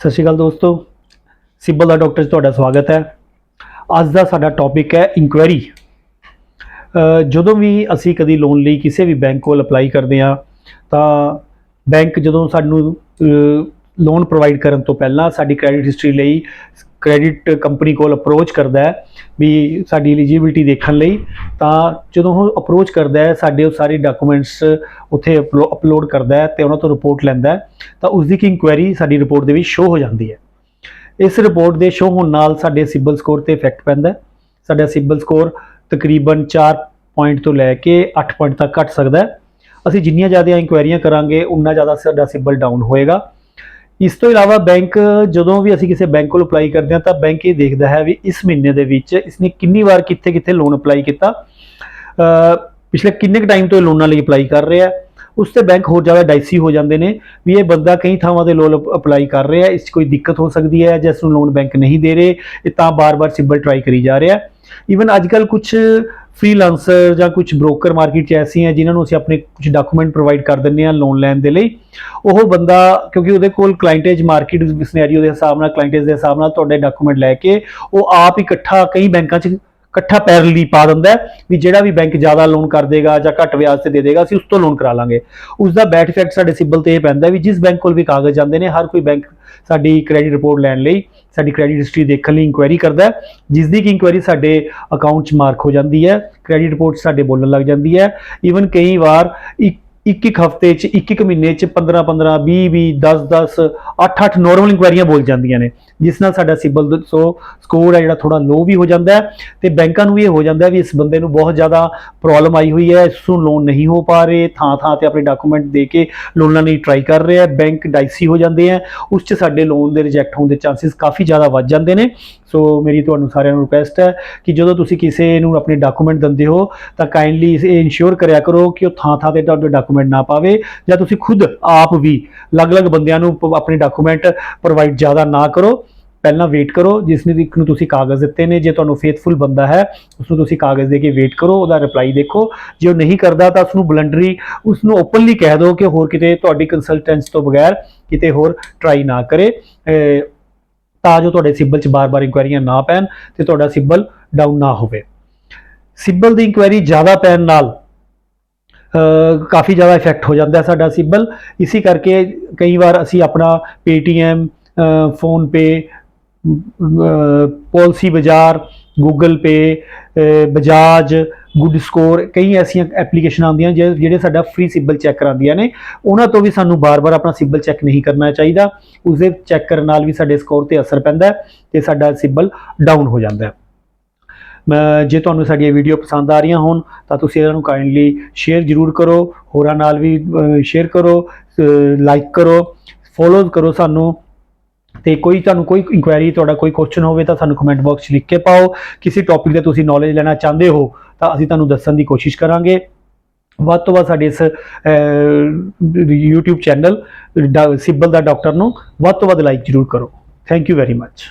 ਸਤਿ ਸ਼੍ਰੀ ਅਕਾਲ ਦੋਸਤੋ। ਸਿੱਬਲ ਦਾ ਡਾਕਟਰ ਤੁਹਾਡਾ ਸਵਾਗਤ ਹੈ। ਅੱਜ ਦਾ ਸਾਡਾ ਟੌਪਿਕ ਹੈ ਇਨਕੁਆਇਰੀ ਜਦੋਂ ਵੀ ਅਸੀਂ ਕਦੀ ਲੋਨ ਲਈ ਕਿਸੇ ਵੀ ਬੈਂਕ ਕੋਲ ਅਪਲਾਈ ਕਰਦੇ ਹਾਂ, ਤਾਂ ਬੈਂਕ ਜਦੋਂ ਸਾਨੂੰ ਲੋਨ ਪ੍ਰੋਵਾਈਡ ਕਰਨ ਤੋਂ ਪਹਿਲਾਂ ਸਾਡੀ ਕ੍ਰੈਡਿਟ ਹਿਸਟਰੀ ਲਈ ਕ੍ਰੈਡਿਟ ਕੰਪਨੀ ਕੋਲ ਅਪਰੋਚ ਕਰਦਾ ਹੈ ਵੀ ਸਾਡੀ ਐਲੀਜੀਬਿਲਟੀ ਦੇਖਣ ਲਈ, ਤਾਂ ਜਦੋਂ ਉਹ ਅਪਰੋਚ ਕਰਦਾ ਹੈ, ਸਾਡੇ ਉਹ ਸਾਰੇ ਡਾਕੂਮੈਂਟਸ ਉੱਥੇ ਅਪਲੋਡ ਕਰਦਾ ਹੈ ਤੇ ਉਹਨਾਂ ਤੋਂ ਰਿਪੋਰਟ ਲੈਂਦਾ ਹੈ, ਤਾਂ ਉਸ ਦੀ ਕੀ ਇਨਕੁਆਇਰੀ ਸਾਡੀ ਰਿਪੋਰਟ ਦੇ ਵਿੱਚ ਸ਼ੋ ਹੋ ਜਾਂਦੀ ਹੈ। ਇਸ ਰਿਪੋਰਟ ਦੇ ਸ਼ੋ ਹੋਣ ਨਾਲ ਸਾਡੇ ਸਿਬਲ ਸਕੋਰ ਤੇ ਇਫੈਕਟ ਪੈਂਦਾ ਹੈ। ਸਾਡਾ ਸਿਬਲ ਸਕੋਰ ਤਕਰੀਬਨ 4 ਪੁਆਇੰਟ ਤੋਂ ਲੈ ਕੇ 8 ਪੁਆਇੰਟ ਤੱਕ ਘਟ ਸਕਦਾ ਹੈ। ਅਸੀਂ ਜਿੰਨੀਆਂ ਜ਼ਿਆਦਾ ਇਨਕੁਆਇਰੀਆਂ ਕਰਾਂਗੇ, ਉਨਾ ਜ਼ਿਆਦਾ ਸਾਡਾ ਸਿਬਲ ਡਾਊਨ ਹੋਏਗਾ। ਇਸ ਤੋਂ ਇਲਾਵਾ ਬੈਂਕ, ਜਦੋਂ ਵੀ ਅਸੀਂ ਕਿਸੇ ਬੈਂਕ ਕੋਲ ਅਪਲਾਈ ਕਰਦੇ ਹਾਂ ਤਾਂ ਬੈਂਕ ਇਹ ਦੇਖਦਾ ਹੈ ਵੀ ਇਸ ਮਹੀਨੇ ਦੇ ਵਿੱਚ ਇਸਨੇ ਕਿੰਨੀ ਵਾਰ ਕਿੱਥੇ ਕਿੱਥੇ ਲੋਨ ਅਪਲਾਈ ਕੀਤਾ। ਪਿਛਲੇ ਕਿੰਨੇ ਕੁ ਟਾਈਮ ਤੋਂ ਇਹ ਲੋਨਾਂ ਲਈ ਅਪਲਾਈ ਕਰ ਰਿਹਾ ਹੈ। ਉਸ ਤੇ ਬੈਂਕ ਹੋਰ ਜ਼ਿਆਦਾ ਡਾਈਸੀ ਹੋ ਜਾਂਦੇ ਨੇ ਵੀ ਇਹ ਬੰਦਾ ਕਈ ਥਾਵਾਂ ਤੇ ਲੋਨ ਅਪਲਾਈ ਕਰ ਰਿਹਾ ਇਸ 'ਚ ਕੋਈ ਦਿੱਕਤ ਹੋ ਸਕਦੀ ਹੈ ਜਿਸ ਨੂੰ ਲੋਨ ਬੈਂਕ ਨਹੀਂ ਦੇ ਰਹੇ। ਇਹ ਤਾਂ ਬਾਰ-ਬਾਰ ਸਿੰਬਲ ਟਰਾਈ ਕਰੀ ਜਾ ਰਿਹਾ ਹੈ। ਈਵਨ ਅੱਜਕੱਲ ਕੁਝ ਫ੍ਰੀਲਾਂਸਰ ਜਾਂ ਕੁਝ ਬ੍ਰੋਕਰ ਮਾਰਕੀਟ 'ਚ ਐਸੀ ਹੈ ਜਿਨ੍ਹਾਂ ਨੂੰ ਅਸੀਂ ਆਪਣੇ ਕੁਝ ਡਾਕੂਮੈਂਟ ਪ੍ਰੋਵਾਈਡ ਕਰ ਦਿੰਦੇ ਹਾਂ ਲੋਨ ਲੈਣ ਦੇ ਲਈ। ਉਹ ਬੰਦਾ, ਕਿਉਂਕਿ ਉਹਦੇ ਕੋਲ ਕਲਾਇੰਟੇਜ ਮਾਰਕੀਟ ਸਿਨੈਰੀਓ ਦੇ ਹਿਸਾਬ ਨਾਲ ਕਲਾਇੰਟੇਜ ਦੇ ਹਿਸਾਬ ਨਾਲ ਤੁਹਾਡੇ ਡਾਕੂਮੈਂਟ ਲੈ ਕੇ ਉਹ ਆਪ ਇਕੱਠਾ ਕਈ ਬੈਂਕਾਂ 'ਚ ਇਕੱਠਾ ਪੈਰਲੀ ਪਾ ਦਿੰਦਾ ਵੀ ਜਿਹੜਾ ਵੀ ਬੈਂਕ ਜ਼ਿਆਦਾ ਲੋਨ ਕਰ ਦੇਗਾ ਜਾਂ ਘੱਟ ਵਿਆਜ ਤੇ ਦੇ ਦੇਗਾ, ਅਸੀਂ ਉਸ ਤੋਂ ਲੋਨ ਕਰਾ ਲਾਂਗੇ। ਉਸ ਦਾ ਬੈਡ ਇਫੈਕਟ ਸਾਡੇ ਸਿਬਲ ਤੇ ਇਹ ਪੈਂਦਾ ਵੀ ਜਿਸ ਬੈਂਕ ਕੋਲ ਵੀ ਕਾਗਜ਼ ਜਾਂਦੇ ਨੇ, ਹਰ ਕੋਈ ਬੈਂਕ ਸਾਡੀ ਕ੍ਰੈਡਿਟ ਰਿਪੋਰਟ ਲੈਣ ਲਈ, ਸਾਡੀ ਕ੍ਰੈਡਿਟ ਹਿਸਟਰੀ ਦੇਖਣ ਲਈ ਇਨਕੁਆਇਰੀ ਕਰਦਾ ਜਿਸ ਦੀ ਕਿ ਇਨਕੁਆਇਰੀ ਸਾਡੇ ਅਕਾਊਂਟ 'ਚ ਮਾਰਕ ਹੋ ਜਾਂਦੀ ਹੈ ਕ੍ਰੈਡਿਟ ਰਿਪੋਰਟ ਸਾਡੇ ਬੋਲਣ ਲੱਗ ਜਾਂਦੀ ਹੈ। ਈਵਨ ਕਈ ਵਾਰ ਇੱਕ ਇੱਕ ਇੱਕ ਹਫ਼ਤੇ 'ਚ, ਇੱਕ ਇੱਕ ਮਹੀਨੇ 'ਚ 15 15 20 20 10 10 8 8 ਨਾਰਮਲ ਇਨਕੁਆਇਰੀਆਂ ਬੋਲ ਜਾਂਦੀਆਂ ਨੇ। ਜਿਸ ਨਾਲ ਸਾਡਾ ਸਿਬਲ ਸੋ ਸਕੋਰ ਹੈ ਜਿਹੜਾ ਥੋੜਾ ਲੋ ਵੀ ਹੋ ਜਾਂਦਾ ਹੈ ਤੇ ਬੈਂਕਾਂ ਨੂੰ ਵੀ ਇਹ ਹੋ ਜਾਂਦਾ ਵੀ ਇਸ ਬੰਦੇ ਨੂੰ ਬਹੁਤ ਜ਼ਿਆਦਾ ਪ੍ਰੋਬਲਮ ਆਈ ਹੋਈ ਹੈ, ਇਸ ਨੂੰ ਲੋਨ ਨਹੀਂ ਹੋ ਪਾ ਰਹੇ ਥਾਂ ਥਾਂ ਤੇ ਆਪਣੇ ਡਾਕੂਮੈਂਟ ਦੇ ਕੇ ਲੋਨਾਂ ਲਈ ਟਰਾਈ ਕਰ ਰਿਹਾ ਹੈ ਬੈਂਕ ਡਾਈਸੀ ਹੋ ਜਾਂਦੇ ਆ ਉਸ 'ਚ ਸਾਡੇ ਲੋਨ ਦੇ ਰਿਜੈਕਟ ਹੋਣ ਦੇ ਚਾਂਸਸ ਕਾਫੀ ਜ਼ਿਆਦਾ ਵੱਧ ਜਾਂਦੇ ਨੇ। ਸੋ ਮੇਰੀ ਤੁਹਾਨੂੰ ਸਾਰਿਆਂ ਨੂੰ ਰਿਕੁਐਸਟ ਹੈ ਕਿ ਜਦੋਂ ਤੁਸੀਂ ਕਿਸੇ ਨੂੰ ਆਪਣੇ ਡਾਕੂਮੈਂਟ ਦਿੰਦੇ ਹੋ, ਤਾਂ ਕਾਈਂਡਲੀ ਇਹ ਇਨਸ਼ੋਰ ਕਰਿਆ ਕਰੋ ਕਿ ਉਹ ਥਾਂ ਥਾਂ ਤੇ ਤੁਹਾਡੇ ਡਾਕੂਮੈਂਟ ਨਾ ਪਾਵੇ ਜਾਂ ਤੁਸੀਂ ਖੁਦ ਆਪ ਵੀ ਅਲੱਗ-ਅਲੱਗ ਬੰਦਿਆਂ ਨੂੰ ਆਪਣੇ ਡਾਕੂਮੈਂਟ ਪ੍ਰੋਵਾਈਡ ਜ਼ਿਆਦਾ ਨਾ ਕਰੋ। ਪਹਿਲਾਂ ਵੇਟ ਕਰੋ, ਜਿਸ ਨੂੰ ਇੱਕ ਨੂੰ ਤੁਸੀਂ ਕਾਗਜ਼ ਦਿੱਤੇ ਨੇ, ਜੇ ਤੁਹਾਨੂੰ ਫੇਥਫੁਲ ਬੰਦਾ ਹੈ ਉਸ ਨੂੰ ਤੁਸੀਂ ਕਾਗਜ਼ ਦੇ ਕੇ ਵੇਟ ਕਰੋ, ਉਹਦਾ ਰਿਪਲਾਈ ਦੇਖੋ। ਜੇ ਉਹ ਨਹੀਂ ਕਰਦਾ ਤਾਂ ਉਸ ਨੂੰ ਬਲੰਡਰੀ ਉਸ ਨੂੰ ਓਪਨਲੀ ਕਹਿ ਦਿਓ ਕਿ ਹੋਰ ਕਿਤੇ ਤੁਹਾਡੀ ਕੰਸਲਟੈਂਸ ਤੋਂ ਬਗੈਰ ਕਿਤੇ ਹੋਰ ਟਰਾਈ ਨਾ ਕਰੇ। ਤਾਂ ਜੋ ਤੁਹਾਡੇ ਸਿਬਲ 'ਚ ਬਾਰ-ਬਾਰ ਇਨਕੁਆਇਰੀਆਂ ਨਾ ਪੈਣ ਤੇ ਤੁਹਾਡਾ ਸਿਬਲ ਡਾਊਨ ਨਾ ਹੋਵੇ। ਸਿਬਲ ਦੀ ਇਨਕੁਆਇਰੀ ਜ਼ਿਆਦਾ ਪੈਣ ਨਾਲ ਕਾਫੀ ਜ਼ਿਆਦਾ ਇਫੈਕਟ ਹੋ ਜਾਂਦਾ ਸਾਡਾ ਸਿਬਲ। ਇਸੇ ਕਰਕੇ ਕਈ ਵਾਰ ਅਸੀਂ ਆਪਣਾ Paytm PhonePe Policybazaar Google Pay Bajaj good score ਕਈ ਐਸੀਆਂ ਐਪਲੀਕੇਸ਼ਨਾਂ ਆਉਂਦੀਆਂ ਜਿਹ- ਜਿਹੜੇ ਸਾਡਾ ਫ੍ਰੀ ਸਿਬਲ ਚੈੱਕ ਕਰਾਉਂਦੀਆਂ ਨੇ। ਉਹਨਾਂ ਤੋਂ ਵੀ ਸਾਨੂੰ ਬਾਰ-ਬਾਰ ਆਪਣਾ ਸਿਬਲ ਚੈੱਕ ਨਹੀਂ ਕਰਨਾ ਚਾਹੀਦਾ। ਉਸ ਦੇ ਚੈੱਕ ਕਰਨ ਨਾਲ ਵੀ ਸਾਡੇ ਸਕੋਰ ਤੇ ਅਸਰ ਪੈਂਦਾ ਹੈ ਤੇ ਸਾਡਾ ਸਿਬਲ ਡਾਊਨ ਹੋ ਜਾਂਦਾ ਹੈ। ਜੇ ਤੁਹਾਨੂੰ ਸਾਡੀਆਂ ਵੀਡੀਓ ਪਸੰਦ ਆ ਰਹੀਆਂ ਹੋਣ ਤਾਂ ਤੁਸੀਂ ਇਹਨਾਂ ਨੂੰ ਕਾਈਂਡਲੀ ਸ਼ੇਅਰ ਜ਼ਰੂਰ ਕਰੋ ਹੋਰਾਂ ਨਾਲ ਵੀ ਸ਼ੇਅਰ ਕਰੋ ਲਾਈਕ ਕਰੋ ਫੋਲੋ ਕਰੋ ਸਾਨੂੰ ਤੇ ਕੋਈ ਤੁਹਾਨੂੰ ਕੋਈ ਇਨਕੁਆਇਰੀ ਤੁਹਾਡਾ ਕੋਈ ਕੁਐਸਚਨ ਹੋਵੇ ਤਾਂ ਸਾਨੂੰ ਕਮੈਂਟ ਬਾਕਸ 'ਚ ਲਿਖ ਕੇ ਪਾਓ। ਕਿਸੇ ਟੌਪਿਕ ਤੇ ਤੁਸੀਂ ਨੌਲੇਜ ਲੈਣਾ ਚਾਹੁੰਦੇ ਹੋ ਤਾਂ ਅਸੀਂ ਤੁਹਾਨੂੰ ਦੱਸਣ ਦੀ ਕੋਸ਼ਿਸ਼ ਕਰਾਂਗੇ। ਵੱਧ ਤੋਂ ਵੱਧ ਸਾਡੇ ਇਸ ਅਹ, YouTube ਚੈਨਲ ਸਿਬਲ ਦਾ ਡਾਕਟਰ ਨੂੰ ਵੱਧ ਤੋਂ ਵੱਧ ਲਾਈਕ ਜ਼ਰੂਰ ਕਰੋ। Thank you very much